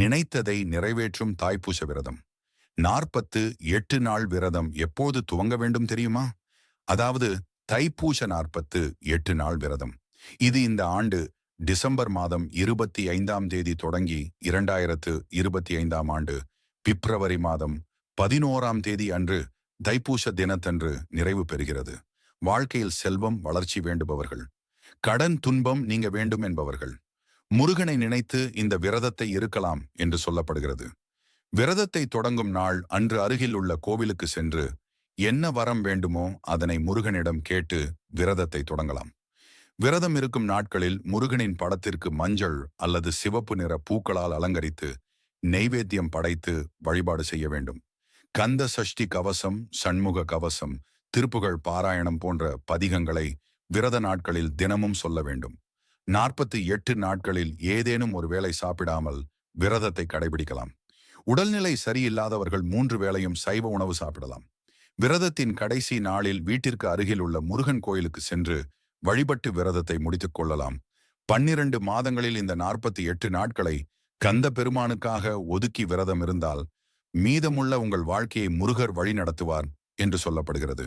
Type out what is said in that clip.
நினைத்ததை நிறைவேற்றும் தாய்ப்பூச விரதம். நாற்பத்து எட்டு நாள் விரதம் எப்போது துவங்க வேண்டும் தெரியுமா? அதாவது தைப்பூச நாற்பத்து எட்டு நாள் விரதம். இது இந்த ஆண்டு டிசம்பர் மாதம் இருபத்தி ஐந்தாம் தேதி தொடங்கி இரண்டாயிரத்து இருபத்தி ஐந்தாம் ஆண்டு பிப்ரவரி மாதம் பதினோராம் தேதி அன்று தைப்பூச தினத்தன்று நிறைவு பெறுகிறது. வாழ்க்கையில் செல்வம் வளர்ச்சி வேண்டுபவர்கள். கடன் துன்பம் நீங்க வேண்டும் என்பவர்கள். முருகனை நினைத்து இந்த விரதத்தை இருக்கலாம் என்று சொல்லப்படுகிறது. விரதத்தை தொடங்கும் நாள் அன்று அருகில் உள்ள கோவிலுக்கு சென்று என்ன வரம் வேண்டுமோ அதனை முருகனிடம் கேட்டு விரதத்தை தொடங்கலாம். விரதம் இருக்கும் நாட்களில் முருகனின் படத்திற்கு மஞ்சள் அல்லது சிவப்பு நிற பூக்களால் அலங்கரித்து நெய்வேத்தியம் படைத்து வழிபாடு செய்ய வேண்டும். கந்த சஷ்டி கவசம் சண்முக கவசம் திருப்புகழ் பாராயணம் போன்ற பதிகங்களை விரத நாட்களில் தினமும் சொல்ல வேண்டும். நாற்பத்தி எட்டு நாட்களில் ஏதேனும் ஒரு வேளை சாப்பிடாமல் விரதத்தை கடைபிடிக்கலாம். உடல்நிலை சரியில்லாதவர்கள் மூன்று வேளையும் சைவ உணவு சாப்பிடலாம். விரதத்தின் கடைசி நாளில் வீட்டிற்கு அருகில் உள்ள முருகன் கோயிலுக்கு சென்று வழிபட்டு விரதத்தை முடித்துக் கொள்ளலாம். பன்னிரண்டு மாதங்களில் இந்த நாற்பத்தி எட்டு நாட்களை கந்த பெருமானுக்காக ஒதுக்கி விரதம் இருந்தால் மீதமுள்ள உங்கள் வாழ்க்கையை முருகர் வழி நடத்துவார் என்று சொல்லப்படுகிறது.